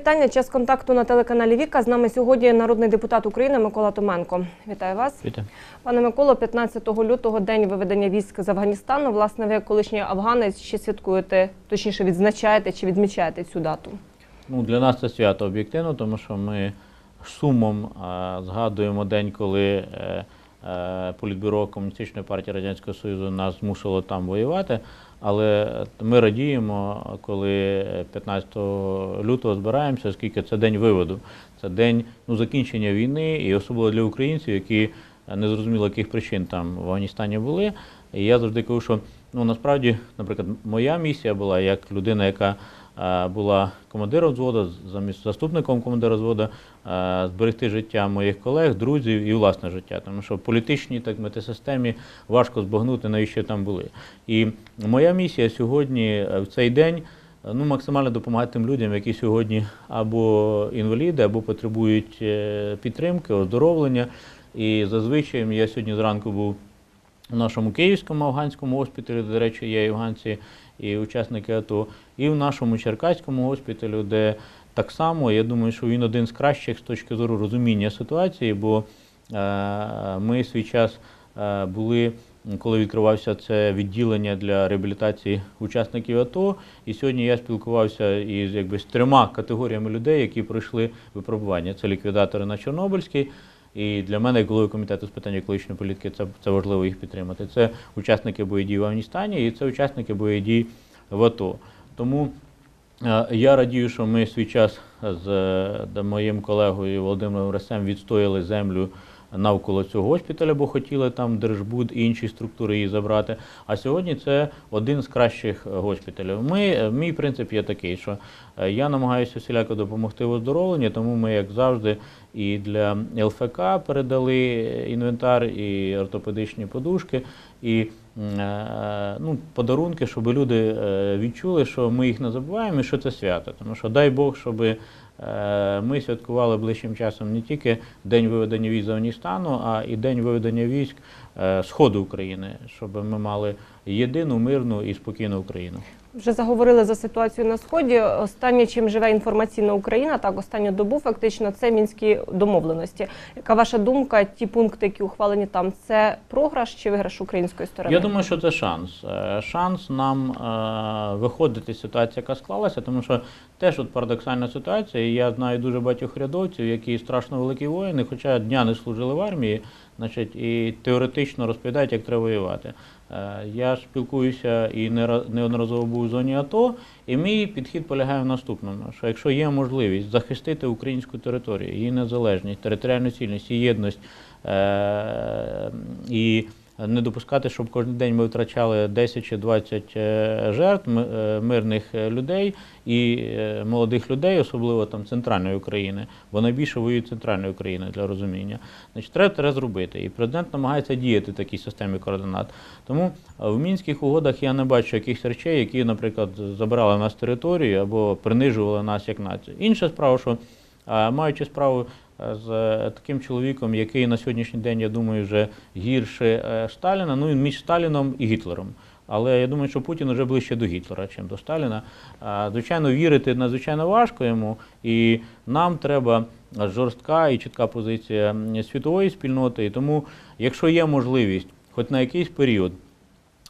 Вітання. Час контакту на телеканалі Віка. З нами сьогодні народний депутат України Микола Томенко. Вітаю вас, Вітаю. пане Миколо. 15 лютого день виведення військ з Афганістану. Власне, ви як колишній афганець ще святкуєте, точніше відзначаєте чи відмічаєте цю дату. Ну, для нас це свято об'єктивно, тому що ми сумом а, згадуємо день, коли е, е, Політбюро Комуністичної партії Радянського Союзу нас змусило там воювати. Але ми радіємо, коли 15 лютого збираємося, оскільки це день виводу, це день ну, закінчення війни, і особливо для українців, які е, не зрозуміло, яких причин там в Афганістані були. І я завжди кажу, що ну насправді, наприклад, моя місія була як людина, яка е, була командиром взводу, замість заступником командира взводу, е, зберегти життя моїх колег, друзів і власне життя. Тому що в політичній так мати системі важко збагнути, навіщо там були. І моя місія сьогодні е, в цей день. е, Ну, максимально допомагати тим людям, які сьогодні або інваліди, або потребують е, підтримки, оздоровлення. І зазвичай я сьогодні зранку був у нашому київському афганському госпіталі, до речі, є і афганці і учасники АТО, і в нашому черкаському госпіталю, де так само, я думаю, що він один з кращих з точки зору розуміння ситуації, бо е, ми свій час е, були, коли відкривався це відділення для реабілітації учасників АТО, і сьогодні я спілкувався із якби з трьома категоріями людей, які пройшли випробування. Це ліквідатори на Чорнобильській. І для мене, як голови комітету з питань екологічної політики, це, це важливо їх підтримати. Це учасники бойових в Афганістані і це учасники бойових дій в АТО. Тому е, я радію, що ми свій час з е, моїм колегою Володимиром Ресем відстояли землю навколо цього госпіталя, бо хотіли там Держбуд і інші структури її забрати. А сьогодні це один з кращих е, госпіталів. Ми, е, мій принцип є такий, що е, я намагаюся всіляко допомогти в оздоровленні, тому ми, як завжди, і для ЛФК передали інвентар, і ортопедичні подушки, і е, ну, подарунки, щоб люди е, відчули, що ми їх не забуваємо і що це свято. Тому що дай Бог, щоб е, ми святкували ближчим часом не тільки День виведення військ з Афганістану, а і День виведення військ е, Сходу України, щоб ми мали єдину, мирну і спокійну Україну. Вже заговорили за ситуацію на сході. Останнє, чим живе інформаційна Україна, так останню добу фактично це мінські домовленості. Яка ваша думка? Ті пункти, які ухвалені там, це програш чи виграш української сторони? Я думаю, що це шанс. Е, Шанс нам е, виходити з ситуації, яка склалася, тому що теж от парадоксальна ситуація. Я знаю дуже багатьох рядовців, які страшно великі воїни, хоча дня не служили в армії, значить, і теоретично розповідають, як треба воювати. Е, Я спілкуюся і не ра- неодноразово був у зоні АТО, і мій підхід полягає в наступному: що якщо є можливість захистити українську територію, її незалежність, територіальну цільність її єдність е, і не допускати, щоб кожен день ми втрачали 10 чи 20 е, жертв е, мирних е, людей і молодих людей, особливо там центральної України, бо найбільше воюють центральної України для розуміння. Значить, треба, треба зробити. І президент намагається діяти в такій системі координат. Тому в мінських угодах я не бачу якихось речей, які, наприклад, забирали нас територію або принижували нас як націю. Інша справа, що маючи справу з таким чоловіком, який на сьогоднішній день, я думаю, вже гірше е, Сталіна, ну він між Сталіном і Гітлером. Але я думаю, що Путін вже ближче до Гітлера, ніж до Сталіна. Звичайно, вірити надзвичайно важко йому, і нам треба жорстка і чітка позиція світової спільноти. І тому, якщо є можливість, хоч на якийсь період,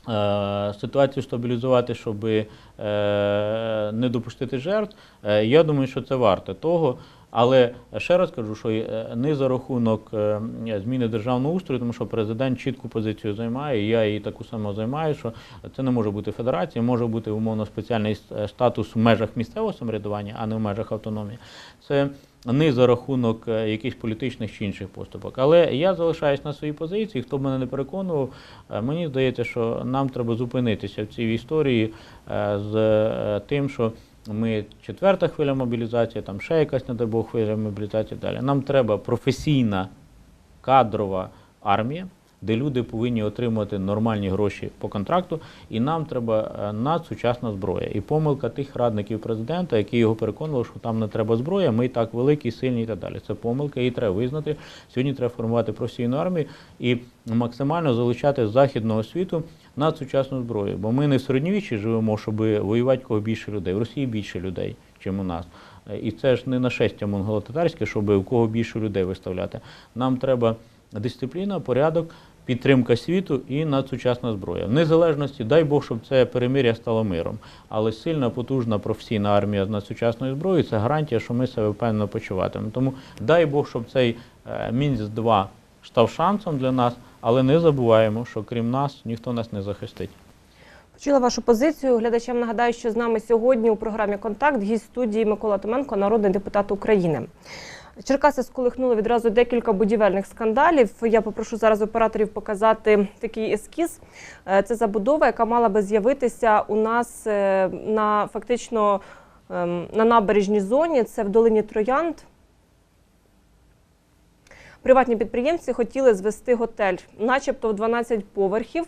е, ситуацію стабілізувати, щоб е, не допустити жертв, я думаю, що це варто того. Але ще раз кажу, що е, не за рахунок е, зміни державного устрою, тому що президент чітку позицію займає, і я її таку саму займаю, що це не може бути федерація, може бути умовно спеціальний е, статус в межах місцевого самоврядування, а не в межах автономії. Це не за рахунок якихось політичних чи інших поступок. Але я залишаюсь на своїй позиції. Хто б мене не переконував, мені здається, що нам треба зупинитися в цій історії з тим, що ми четверта хвиля мобілізації, там ще якась, не дай Бог, хвиля мобілізації далі. Нам треба професійна кадрова армія, де люди повинні отримувати нормальні гроші по контракту, і нам треба е, надсучасна зброя. І помилка тих радників президента, які його переконували, що там не треба зброя, ми і так великі, сильні і так далі. Це помилка, її треба визнати. Сьогодні треба формувати професійну армію і максимально залучати західного світу надсучасну зброю. Бо ми не в середньовіччі живемо, щоб воювати кого більше людей. В Росії більше людей, чим у нас. І це ж не нашестя монголо-татарське, щоб у кого більше людей виставляти. Нам треба дисципліна, порядок, підтримка світу і надсучасна зброя. В незалежності, дай Бог, щоб це перемир'я стало миром. Але сильна, потужна професійна армія з надсучасною зброєю це гарантія, що ми себе впевнено почуватимемо. Тому дай Бог, щоб цей е, Мінськ 2 став шансом для нас, але не забуваємо, що крім нас ніхто нас не захистить. Почула вашу позицію. Глядачам нагадаю, що з нами сьогодні у програмі Контакт гість студії Микола Томенко, народний депутат України. Черкаси сколихнули відразу декілька будівельних скандалів. Я попрошу зараз операторів показати такий ескіз. Е, Це забудова, яка мала би з'явитися у нас е, на фактично ем, на набережній зоні. Це в долині Троянд. Приватні підприємці хотіли звести готель, начебто в 12 поверхів.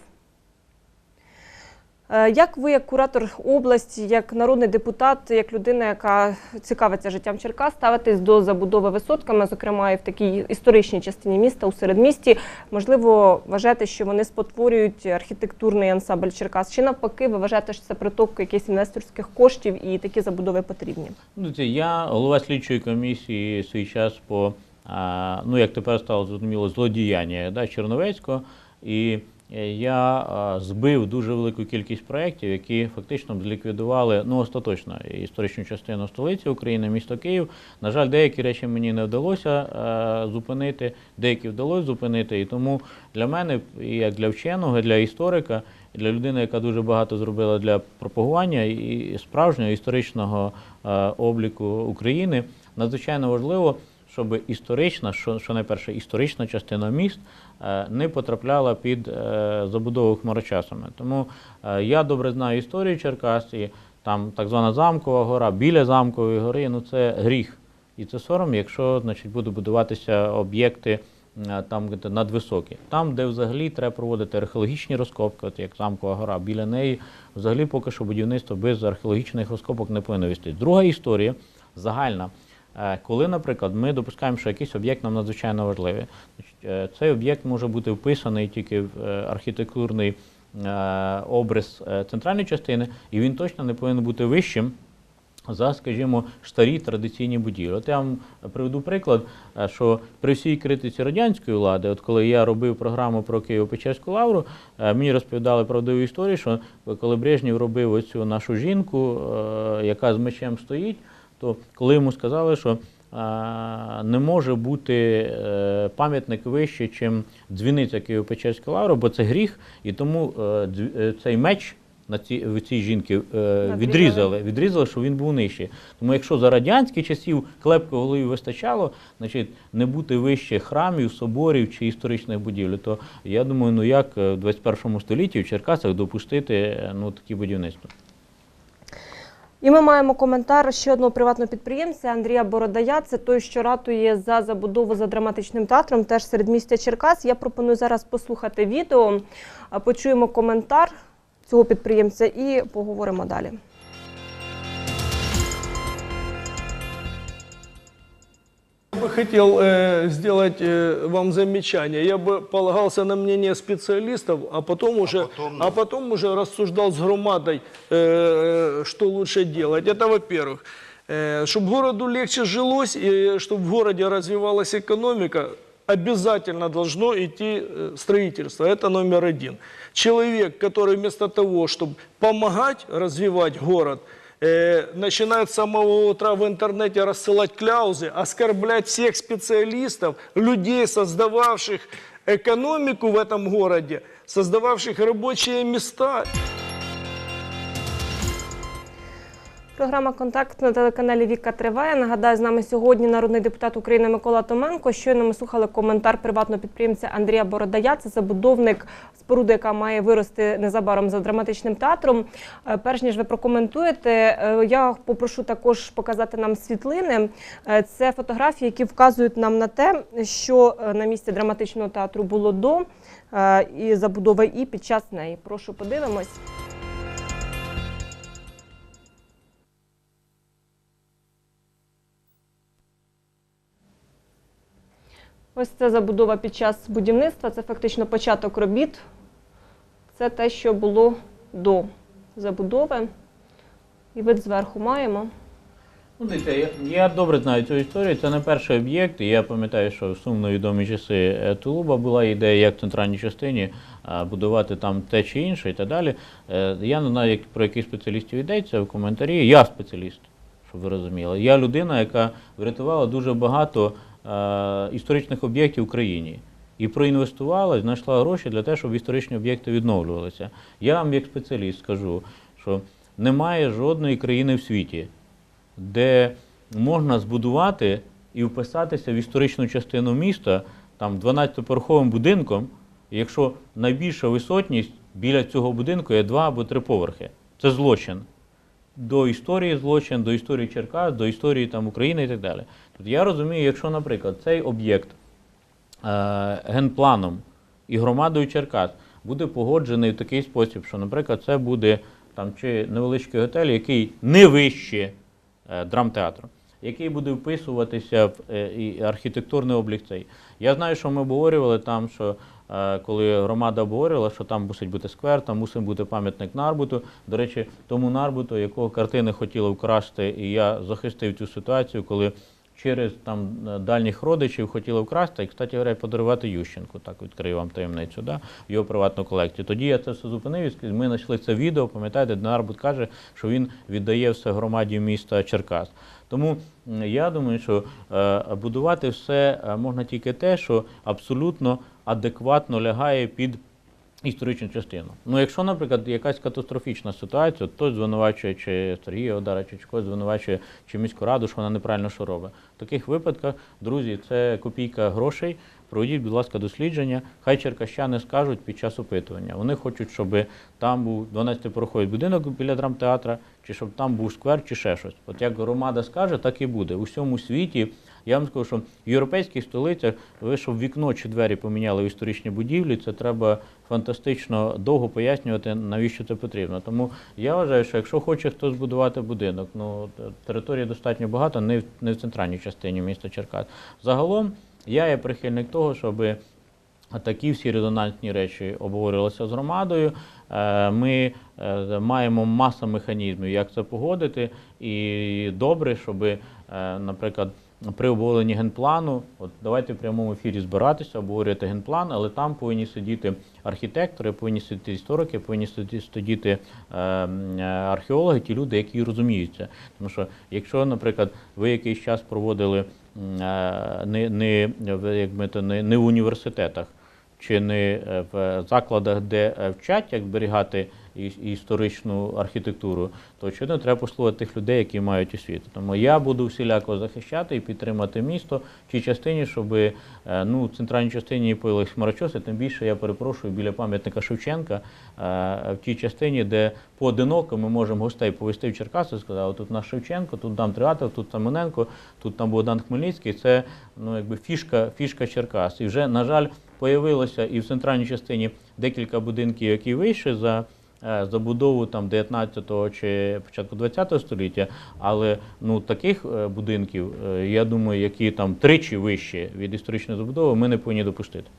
Е, Як ви, як куратор області, як народний депутат, як людина, яка цікавиться життям Черкас, ставитесь до забудови висотками, зокрема і в такій історичній частині міста, у середмісті, можливо, вважаєте, що вони спотворюють архітектурний ансамбль Черкас? Чи навпаки, ви вважаєте, що це приток якихось інвесторських коштів і такі забудови потрібні? Ну, я голова слідчої комісії свій час по, ну як тепер стало зрозуміло, злодіяння да, Черновецького. І е, я збив дуже велику кількість проєктів, які фактично зліквідували ну, остаточно історичну частину столиці України, місто Київ. На жаль, деякі речі мені не вдалося зупинити, деякі вдалося зупинити. І тому для мене, як для вченого, для історика, для людини, яка дуже багато зробила для пропагування і справжнього історичного е, обліку України, надзвичайно важливо, щоб історична, що, що найперше, історична частина міст е, не потрапляла під е, забудову хмарочасами. Тому е, я добре знаю історію Черкас, там так звана замкова гора, біля замкової гори, ну це гріх. І це сором, якщо значить, будуть будуватися об'єкти там надвисокі. Там, де взагалі треба проводити археологічні розкопки, от як замкова гора, біля неї взагалі поки що будівництво без археологічних розкопок не повинно вести. Друга історія загальна. Е, Коли, наприклад, ми допускаємо, що якийсь об'єкт нам надзвичайно важливий, е, цей об'єкт може бути вписаний тільки в е, архітектурний образ центральної частини, і він точно не повинен бути вищим за, скажімо, старі традиційні будівлі. От я вам приведу приклад, що при всій критиці радянської влади, от коли я робив програму про Києво-Печерську лавру, мені розповідали правдиву історію, що коли Брежнєв робив оцю нашу жінку, яка з мечем стоїть, то коли йому сказали, що не може бути е, пам'ятник вище, ніж дзвіниця Києво-Печерської лаври, бо це гріх, і тому е, е, цей меч на ці, в цій жінки відрізали, відрізали, що він був нижчий. Тому якщо за радянських часів клепки голові вистачало, значить не бути вище храмів, соборів чи історичних будівель, то я думаю, ну як в 21 столітті в Черкасах допустити ну, такі будівництва. І ми маємо коментар ще одного приватного підприємця Андрія Бородая. Це той, що ратує за забудову за драматичним театром, теж серед міста Черкас. Я пропоную зараз послухати відео, почуємо коментар цього підприємця і поговоримо далі. бы хотел э, сделать э, вам замечание. Я бы полагался на мнение специалистов, а потом уже, а потом, уже рассуждал с громадой, э, что лучше делать. Это во-первых. чтобы городу легче жилось и чтобы в городе развивалась экономика, обязательно должно идти э, строительство. Это номер один. Человек, который вместо того, чтобы помогать развивать город, э, начинает с самого утра в интернете рассылать кляузы, оскорблять всех специалистов, людей, создававших экономику в этом городе, создававших рабочие места. Програма Контакт на телеканалі Віка триває. Нагадаю, з нами сьогодні народний депутат України Микола Томенко. Щойно ми слухали коментар приватного підприємця Андрія Бородая. Це забудовник споруди, яка має вирости незабаром за драматичним театром. Е, Перш ніж ви прокоментуєте, е, я попрошу також показати нам світлини. Е, Це фотографії, які вказують нам на те, що на місці драматичного театру було до і забудови, і під час неї. Прошу подивимось. Ось це забудова під час будівництва, це фактично початок робіт. Це те, що було до забудови. І вид зверху маємо. Ну, дивіться, я, добре знаю цю історію. Це не перший об'єкт. І я пам'ятаю, що в сумно відомі часи е, Тулуба була ідея, як в центральній частині будувати там те чи інше і так далі. Е, Я не знаю, про яких спеціалістів йдеться в коментарі. Я спеціаліст, щоб ви розуміли. Я людина, яка врятувала дуже багато історичних об'єктів в Україні. І проінвестувала, знайшла гроші для того, щоб історичні об'єкти відновлювалися. Я вам, як спеціаліст, скажу, що немає жодної країни в світі, де можна збудувати і вписатися в історичну частину міста там 12-поверховим будинком, якщо найбільша висотність біля цього будинку є два або три поверхи. Це злочин. До історії злочин, до історії Черкас, до історії там, України і так далі. Я розумію, якщо, наприклад, цей об'єкт е, генпланом і громадою Черкас буде погоджений в такий спосіб, що, наприклад, це буде там чи невеличкий готель, який не вище е, драмтеатру, який буде вписуватися в е, і архітектурний облік цей. Я знаю, що ми обговорювали там, що е, коли громада обговорювала, що там мусить бути сквер, там мусить бути пам'ятник Нарбуту. До речі, тому Нарбуту, якого картини хотіли вкрасти, і я захистив цю ситуацію, коли через там е, дальніх родичів хотіли вкрасти, і, кстати говоря, подарувати Ющенку, так відкрию вам таємницю, да, в його приватну колекцію. Тоді я це все зупинив, і ми знайшли це відео, пам'ятаєте, Нарбут каже, що він віддає все громаді міста Черкас. Тому я думаю, що е, будувати все е, можна тільки те, що абсолютно адекватно лягає під історичну частину. Ну, якщо, наприклад, якась катастрофічна ситуація, хтось звинувачує чи Сергія Одарича, чи когось звинувачує чи міську раду, що вона неправильно що робить. В таких випадках, друзі, це копійка грошей. Проведіть, будь ласка, дослідження. Хай черкащани скажуть під час опитування. Вони хочуть, щоб там був 12-пороховий будинок біля драмтеатра, чи щоб там був сквер, чи ще щось. От як громада скаже, так і буде. У всьому світі я вам скажу, що в європейських столицях ви щоб вікно чи двері поміняли в історичній будівлі, це треба фантастично довго пояснювати, навіщо це потрібно. Тому я вважаю, що якщо хоче хтось збудувати будинок, ну території достатньо багато, не в, не в центральній частині міста Черкас. Загалом я є прихильник того, щоби Такі всі резонансні речі обговорювалися з громадою. Е, Ми е, маємо масу механізмів, як це погодити. І добре, щоб, е, наприклад, при обговоренні генплану, от давайте в прямому ефірі збиратися, обговорювати генплан, але там повинні сидіти архітектори, повинні сидіти історики, повинні сидіти е, е, археологи, ті люди, які розуміються. Тому що якщо, наприклад, ви якийсь час проводили е, не, не, як би то, не, не в університетах, чи не е, в закладах, де е, вчать, як зберігати і- історичну архітектуру, то очевидно треба послухати тих людей, які мають освіту. Тому я буду всіляко захищати і підтримати місто тій частині, щоб е, ну, в центральній частині появились хмарочоси, тим більше я перепрошую біля пам'ятника Шевченка, е, в тій частині, де поодиноко ми можемо гостей повести в Черкаси, сказали, тут наш Шевченко, тут там Триатов, тут там тут там Богдан Хмельницький. Це ну, якби фішка, фішка Черкас. І вже, на жаль, появилося і в центральній частині декілька будинків, які вийшли за забудову там 19-го чи початку 20-го століття, але ну таких е, будинків, е, я думаю, які там тричі вищі від історичної забудови, ми не повинні допустити.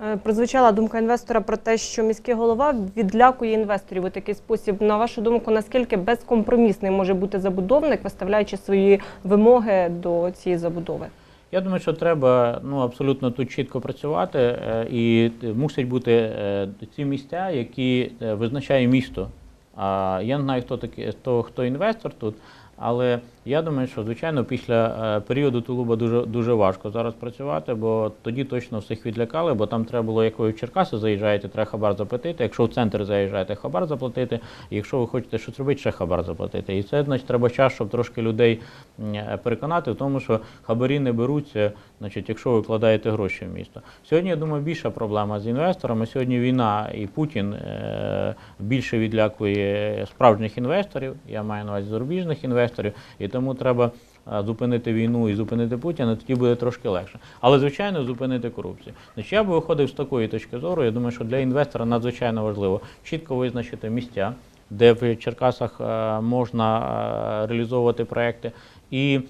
Е, Прозвучала думка інвестора про те, що міський голова відлякує інвесторів у такий спосіб. На вашу думку, наскільки безкомпромісний може бути забудовник, виставляючи свої вимоги до цієї забудови? Я думаю, що треба ну абсолютно тут чітко працювати, е, і е, мусять бути е, ці місця, які визначає місто. Я не знаю, хто такий, хто, хто інвестор тут, але я думаю, що звичайно після е, періоду Тулуба дуже дуже важко зараз працювати, бо тоді точно всіх відлякали, бо там треба було, як ви в Черкаси заїжджаєте, треба хабар заплатити. Якщо в центр заїжджаєте, хабар заплатити. І якщо ви хочете щось робити, ще хабар заплатити. І це значить треба час, щоб трошки людей переконати в тому, що хабарі не беруться, значить, якщо ви вкладаєте гроші в місто. Сьогодні, я думаю, більша проблема з інвесторами. Сьогодні війна і Путін е, більше відлякує справжніх інвесторів. Я маю на увазі зарубіжних інвесторів, і тому треба. е, Зупинити війну і зупинити Путіна, тоді буде трошки легше. Але, звичайно, зупинити корупцію. Значить, я би виходив з такої точки зору. Я думаю, що для інвестора надзвичайно важливо чітко визначити місця, де в Черкасах е, можна е, реалізовувати проекти, і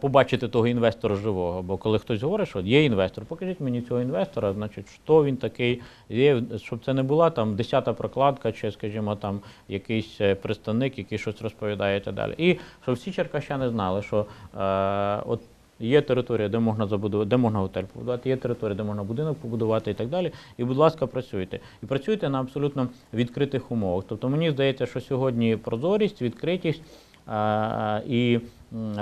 побачити того інвестора живого. Бо коли хтось говорить, що є інвестор, покажіть мені цього інвестора, значить, що він такий, є, щоб це не була там десята прокладка, чи, скажімо, там якийсь е, представник, який щось розповідає і так далі. І щоб всі черкащани знали, що е, от Є територія, де можна забудувати, де можна готель побудувати, є територія, де можна будинок побудувати і так далі. І, будь ласка, працюйте. І працюйте на абсолютно відкритих умовах. Тобто мені здається, що сьогодні прозорість, відкритість і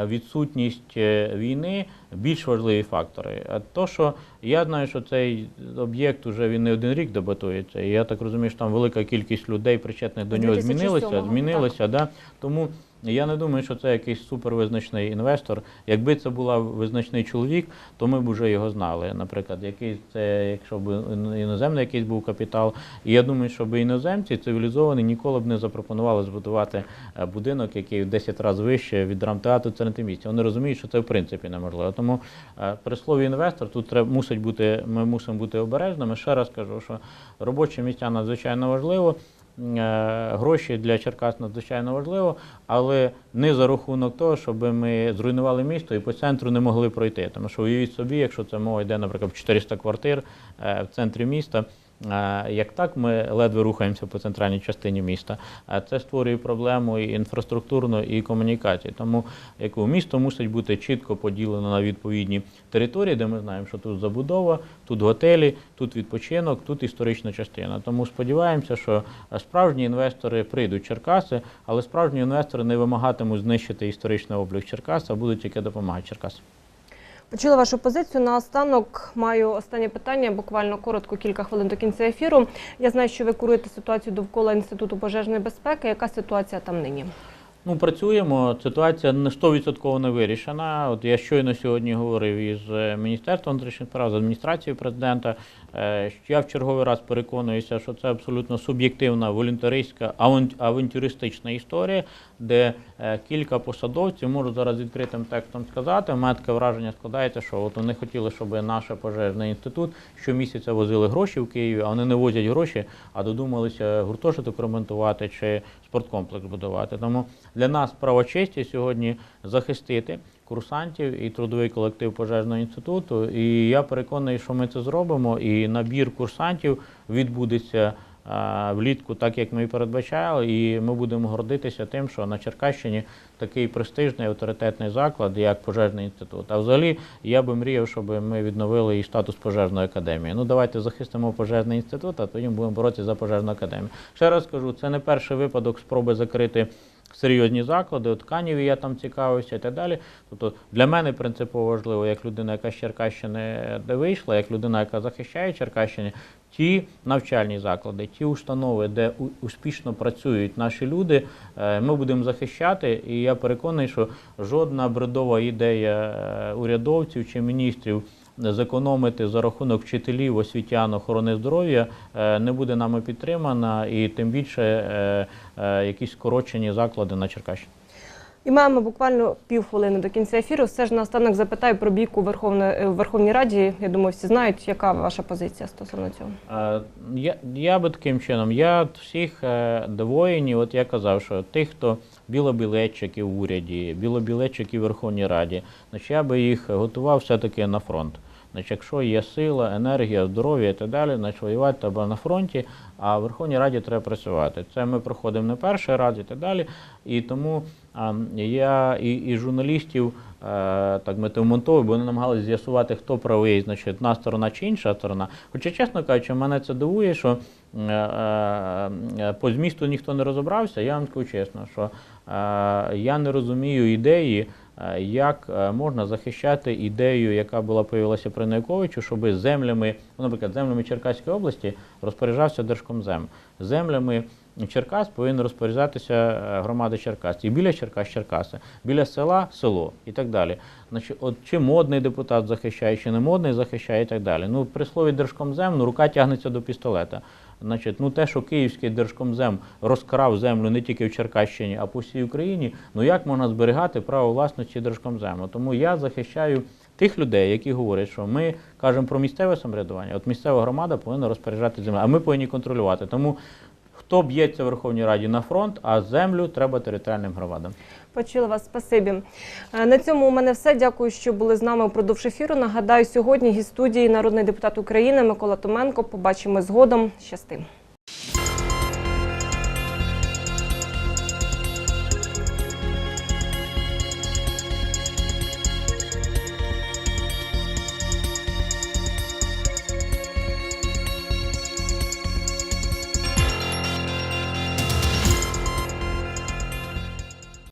відсутність е, війни більш важливі фактори. А то, що я знаю, що цей об'єкт вже він не один рік дебатується. І я так розумію, що там велика кількість людей, причетних до нього, 2007-го, змінилися. Змінилися, да? Тому я не думаю, що це якийсь супервизначний інвестор. Якби це була визначний чоловік, то ми б вже його знали. Наприклад, який це, якщо б іноземний якийсь був капітал. І я думаю, що іноземці цивілізовані ніколи б не запропонували збудувати е, будинок, який в 10 разів вище від драмтеатру місця. Вони розуміють, що це в принципі неможливо. Тому е, при слові інвестор тут треба мусить бути. Ми мусимо бути обережними. Ще раз кажу, що робочі місця надзвичайно важливо. Е, Гроші для Черкас надзвичайно важливо, але не за рахунок того, щоб ми зруйнували місто і по центру не могли пройти. Тому що уявіть собі, якщо це мова йде, наприклад, 400 квартир е, в центрі міста. Е, Як так ми ледве рухаємося по центральній частині міста, а це створює проблему і інфраструктурну, і комунікації. Тому яку місто мусить бути чітко поділено на відповідні території, де ми знаємо, що тут забудова, тут готелі, тут відпочинок, тут історична частина. Тому сподіваємося, що справжні інвестори прийдуть в Черкаси, але справжні інвестори не вимагатимуть знищити історичний облік Черкас, а будуть тільки допомагати Черкасам. Почула вашу позицію. Наостанок маю останнє питання, буквально коротко, кілька хвилин до кінця ефіру. Я знаю, що ви куруєте ситуацію довкола інституту пожежної безпеки. Яка ситуація там нині? Ну, працюємо. Ситуація не 100% не вирішена. От я щойно сьогодні говорив із е, Міністерством внутрішніх справ, з адміністрацією президента. Е, Я в черговий раз переконуюся, що це абсолютно суб'єктивна, волюнтаристська, аван- авантюристична історія, де е, кілька посадовців можу зараз відкритим текстом сказати. Таке враження складається, що от вони хотіли, щоб наш пожежний інститут щомісяця возили гроші в Києві, а вони не возять гроші, а додумалися гуртожиток ремонтувати чи спорткомплекс будувати. Тому для нас право честі сьогодні захистити курсантів і трудовий колектив пожежного інституту. І я переконаний, що ми це зробимо. І набір курсантів відбудеться влітку, так як ми і передбачали. І ми будемо гордитися тим, що на Черкащині такий престижний авторитетний заклад, як пожежний інститут. А взагалі я би мріяв, щоб ми відновили і статус пожежної академії. Ну давайте захистимо пожежний інститут, а потім будемо боротися за пожежну академію. Ще раз кажу, це не перший випадок спроби закрити. Серйозні заклади, от Каніві я там цікавився і так далі. Тобто для мене принципово важливо, як людина, яка з Черкащини де вийшла, як людина, яка захищає Черкащини, ті навчальні заклади, ті установи, де успішно працюють наші люди, е, ми будемо захищати. І я переконаний, що жодна бредова ідея е, урядовців чи міністрів зекономити за рахунок вчителів, освітян, охорони здоров'я е, не буде нами підтримана, і тим більше е, е, якісь скорочені заклади на Черкащині. І маємо буквально півхвилини до кінця ефіру. Все ж наостанок запитаю про бійку Верховної в Верховній Раді. Я думаю, всі знають, яка ваша позиція стосовно цього. Я, я би таким чином, я всіх воїнів, от я казав, що тих, хто білобілетчики в уряді, білобілетчики в Верховній Раді, значить я би їх готував все-таки на фронт. Значить, якщо є сила, енергія, здоров'я і так далі, значить воювати треба на фронті, а в Верховній Раді треба працювати. Це ми проходимо не перший раз і так далі. І тому я і, і журналістів е, так метавмонтовую, бо вони намагалися з'ясувати, хто правий, значить, одна сторона чи інша сторона. Хоча, чесно кажучи, мене це дивує, що е, е, по змісту ніхто не розібрався. Я вам скажу чесно, що я не розумію ідеї, як можна захищати ідею, яка була появилася при Науковичу, щоб землями, ну, наприклад, землями Черкаської області розпоряджався Держкомзем. Землями Черкас повинен розпоряджатися е, громада Черкас. І біля Черкас Черкаси, біля села село і так далі. Значить, от чи модний депутат захищає, чи не модний захищає і так далі. Ну, при слові Держкомзем, ну, рука тягнеться до пістолета. Значить, ну те, що Київський Держкомзем розкрав землю не тільки в Черкащині, а по всій Україні, ну як можна зберігати право власності Держкомзему? Тому я захищаю тих людей, які говорять, що ми кажемо про місцеве самоврядування. От місцева громада повинна розпоряджати землею, а ми повинні контролювати. Тому хто б'ється в Верховній Раді на фронт, а землю треба територіальним громадам. Почула вас, спасибі. Е, На цьому у мене все. Дякую, що були з нами впродовж ефіру. Нагадаю, сьогодні гість студії народний депутат України Микола Томенко. Побачимо згодом. Щастим.